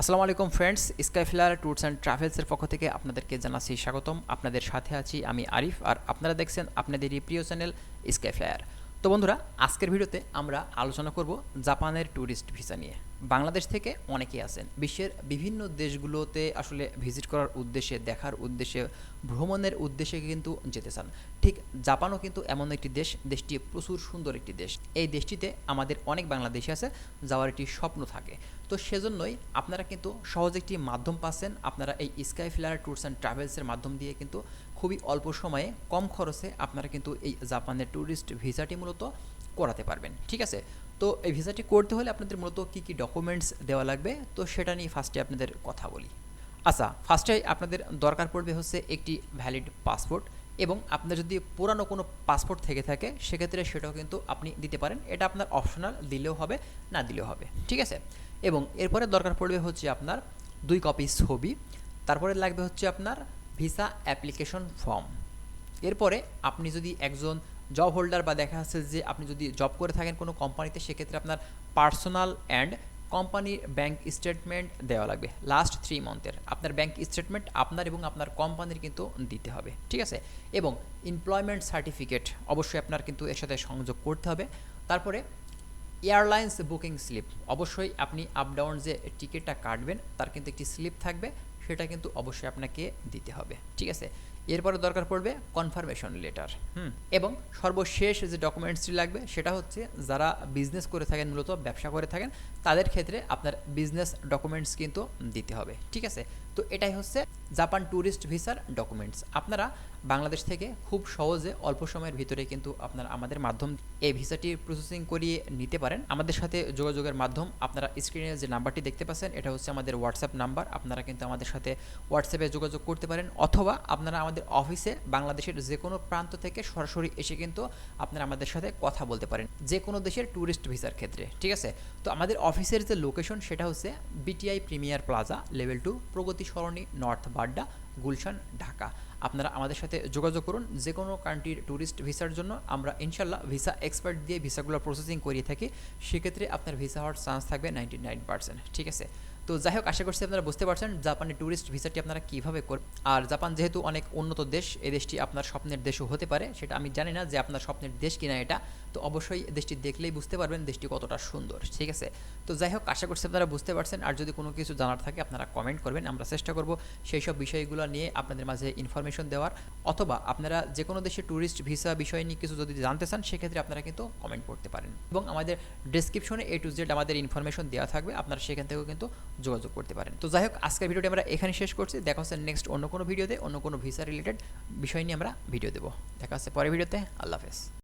আসসালামু আলাইকুম friends Sky Flyer Tours and ট্রাভেলসের পক্ষ থেকে আপনাদেরকে জানাচ্ছি স্বাগতম। আপনাদের সাথে আছি আমি আরিফ আর আপনারা দেখছেন আপনাদেরই প্রিয় চ্যানেল স্কাইফ্লায়ার তো বন্ধুরা, আজকের ভিডিওতে আমরা আলোচনা করব জাপানের ট্যুরিস্ট ভিসা নিয়ে। বাংলাদেশ থেকে অনেকেই আছেন। বিশ্বের বিভিন্ন দেশগুলোতে আসলে ভিজিট করার উদ্দেশ্যে, দেখার উদ্দেশ্যে, ভ্রমণের উদ্দেশ্যে কিন্তু যেতে চান। ঠিক জাপানও কিন্তু এমন একটি দেশ, দেশটি প্রচুর সুন্দর একটি দেশ। এই দেশটিতে আমাদের অনেক বাংলাদেশি আছে, যাওয়ার একটি স্বপ্ন থাকে। তো সেজন্যই আপনারা কিন্তু সহজ একটি মাধ্যম পাচ্ছেন। আপনারা এই স্কাই ফ্লায়ার ট্যুরস অ্যান্ড ট্রাভেলসের মাধ্যম দিয়ে কিন্তু খুবই অল্প সময়ে, কম খরচে আপনারা কিন্তু এই জাপানের ট্যুরিস্ট ভিসাটি মূলত করাতে পারবেন। ঠিক আছে? তো এই ভিসাটি করতে হলে আপনাদের মূলত কী কী ডকুমেন্টস দেওয়া লাগবে? তো সেটা নিয়ে ফার্স্টে আপনাদের কথা বলি। আচ্ছা ফার্স্টে আপনাদের দরকার পড়বে হচ্ছে একটি ভ্যালিড পাসপোর্ট এবং আপনার যদি পুরানো কোনো পাসপোর্ট থেকে থাকে, সেক্ষেত্রে সেটাও কিন্তু আপনি দিতে পারেন। এটা আপনার অপশনাল দিলেও হবে, না দিলেও হবে। ঠিক আছে? এবং এরপরে দরকার পড়বে হচ্ছে আপনার দুই কপি ছবি, তারপরে লাগবে হচ্ছে আপনার ভিসা অ্যাপ্লিকেশন ফর্ম এরপরে আপনি যদি একজন জব হোল্ডার বা দেখা যাচ্ছে যে আপনি যদি জব করে থাকেন কোনো কোম্পানিতে সেক্ষেত্রে আপনার পার্সোনাল অ্যান্ড কোম্পানির ব্যাংক স্টেটমেন্ট দেওয়া লাগবে লাস্ট থ্রি মান্থের আপনার ব্যাংক স্টেটমেন্ট আপনার এবং আপনার কোম্পানির কিন্তু দিতে হবে, ঠিক আছে? এবং এমপ্লয়মেন্ট সার্টিফিকেট অবশ্যই আপনার কিন্তু এর সাথে সংযোগ করতে হবে। তারপরে এয়ারলাইন্স বুকিং স্লিপ অবশ্যই আপনি আপ ডাউন যে টিকিটটা কাটবেন, তার কিন্তু একটি স্লিপ থাকবে, সেটা কিন্তু অবশ্যই আপনাকে দিতে হবে, ঠিক আছে? এরপরে দরকার পড়বে কনফার্মেশন লেটার হুম। এবং সর্বশেষ যে ডকুমেন্টসটি লাগবে সেটা হচ্ছে যারা বিজনেস করে থাকেন মূলত ব্যবসা করে থাকেন তাদের ক্ষেত্রে আপনার বিজনেস ডকুমেন্টস কিন্তু দিতে হবে। ঠিক আছে? তো এটাই হচ্ছে জাপান ট্যুরিস্ট ভিসার ডকুমেন্টস। আপনারা বাংলাদেশ থেকে খুব সহজে অল্প সময়ের ভিতরে কিন্তু আপনারা আমাদের মাধ্যম এই ভিসাটি প্রসেসিং করিয়ে নিতে পারেন। আমাদের সাথে যোগাযোগের মাধ্যম আপনারা স্ক্রিনে যে নাম্বারটি দেখতে পাচ্ছেন, এটা হচ্ছে আমাদের হোয়াটসঅ্যাপ নাম্বার। আপনারা কিন্তু আমাদের সাথে হোয়াটসঅ্যাপে যোগাযোগ করতে পারেন অথবা আপনারা আমাদের অফিসে বাংলাদেশের যে কোনো প্রান্ত থেকে সরাসরি এসে কিন্তু আপনারা আমাদের সাথে কথা বলতে পারেন, যে কোনো দেশের ট্যুরিস্ট ভিসার ক্ষেত্রে, ঠিক আছে? তো আমাদের অফিসের যে লোকেশন সেটা হচ্ছে BTI Premier Plaza level two Pragati Sarani North Badda, Gulshan, Dhaka. আপনারা আমাদের সাথে যোগাযোগ করুন। যে কোনো কান্ট্রির ট্যুরিস্ট ভিসার জন্য আমরা ইনশাল্লাহ ভিসা এক্সপার্ট দিয়ে ভিসাগুলো প্রসেসিং করিয়ে থাকি। সেক্ষেত্রে আপনার ভিসা হওয়ার চান্স থাকবে নাইনটি নাইন পার্সেন্ট ঠিক আছে? তো যাই হোক, আশা করছি আপনারা বুঝতে পারছেন জাপানের ট্যুরিস্ট ভিসাটি আপনারা কীভাবে করবেন আর জাপান যেহেতু অনেক উন্নত দেশ এই দেশটি আপনার স্বপ্নের দেশও হতে পারে, সেটা আমি জানি না যে আপনার স্বপ্নের দেশ কিনা এটা। তো অবশ্যই দেশটি দেখলেই বুঝতে পারবেন দেশটি কতটা সুন্দর, ঠিক আছে? তো যাই হোক, আশা করছি আপনারা বুঝতে পারছেন। আর যদি কোনো কিছু জানার থাকে, আপনারা কমেন্ট করবেন, আমরা চেষ্টা করব সেই সব বিষয়গুলো নিয়ে আপনাদের মাঝে ইনফরমেশন দেওয়ার। অথবা আপনারা যে কোনো দেশে ট্যুরিস্ট ভিসা বিষয় নিয়ে কিছু যদি জানতে চান, সেক্ষেত্রে আপনারা কিন্তু কমেন্ট করতে পারেন। এবং আমাদের ডিসক্রিপশনে এ টু জেড আমাদের ইনফরমেশন দেওয়া থাকবে, আপনারা সেখান থেকেও কিন্তু যোগাযোগ করতে পারেন। তো যাই হোক, আজকের ভিডিওটি আমরা এখানে শেষ করছি। দেখা হচ্ছে নেক্সট অন্য কোনো ভিডিওতে, অন্য কোনো ভিসা রিলেটেড বিষয় নিয়ে আমরা ভিডিও দেবো। দেখা হচ্ছে পরের ভিডিওতে। আল্লাহ হাফেজ।